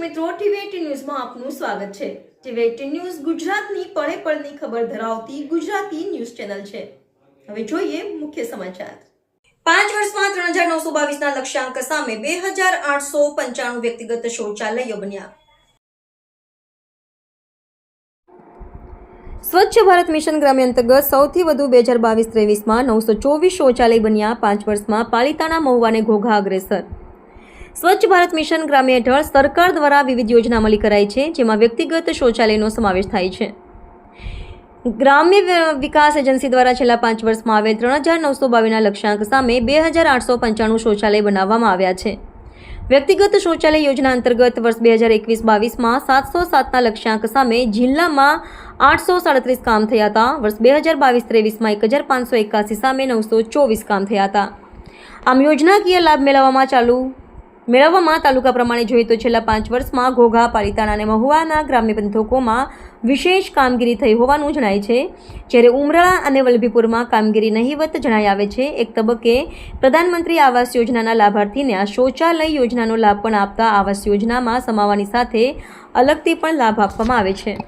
મિત્રો, ટીવી ન્યૂઝમાં આપનું સ્વાગત છે. ટીવી ન્યૂઝ ગુજરાતની પળે પળની ખબર ધરાવતી ગુજરાતી ન્યૂઝ ચેનલ છે. હવે જોઈએ મુખ્ય સમાચાર. પાંચ વર્ષમાં ત્રણ હજાર નવસો બાવીસના લક્ષ્યાંક સામે બે હજાર આઠસો પંચાણું વ્યક્તિગત શૌચાલયો બન્યા. સ્વચ્છ ભારત મિશન ગ્રામ્ય અંતર્ગત સૌથી વધુ બે હજાર બાવીસ ત્રેવીસમાં નવસો ચોવીસ શૌચાલય બન્યા પાંચ વર્ષમાં પાલિતાણા મહુવાને ઘોઘા અગ્રેસર. સ્વચ્છ ભારત મિશન ગ્રામ્ય હેઠળ સરકાર દ્વારા વિવિધ યોજના અમલી કરાઈ છે, જેમાં વ્યક્તિગત શૌચાલયનો સમાવેશ થાય છે. ગ્રામ્ય વિકાસ એજન્સી દ્વારા છેલ્લા પાંચ વર્ષમાં આવેલ ત્રણ હજાર નવસો બાવીસના લક્ષ્યાંક સામે બે હજાર આઠસો પંચાણું શૌચાલય બનાવવામાં આવ્યા છે. વ્યક્તિગત શૌચાલય યોજના અંતર્ગત વર્ષ બે હજાર એકવીસ બાવીસમાં સાતસો સાતના લક્ષ્યાંક સામે જિલ્લામાં આઠસો સાડત્રીસ કામ થયા હતા. વર્ષ બે હજાર બાવીસ ત્રેવીસમાં એક હજાર પાંચસો એકાસી સામે નવસો ચોવીસ કામ થયા હતા. આમ યોજનાકીય લાભ મેળવવામાં ચાલુ મેળવવામાં તાલુકા પ્રમાણે જોઈએ તો છેલ્લા પાંચ વર્ષમાં ઘોઘા, પાલિતાણા અને મહુવાના ગ્રામ્ય પંથકોમાં વિશેષ કામગીરી થઈ હોવાનું જણાય છે. જ્યારે ઉમરાળા અને વલભીપુરમાં કામગીરી નહીવત જણાઈ આવે છે, એક તબક્કે પ્રધાનમંત્રી આવાસ યોજનાના લાભાર્થીને આ શૌચાલય યોજનાનો લાભ પણ આપતા આવાસ યોજનામાં સમાવવાની સાથે અલગથી પણ લાભ આપવામાં આવે છે.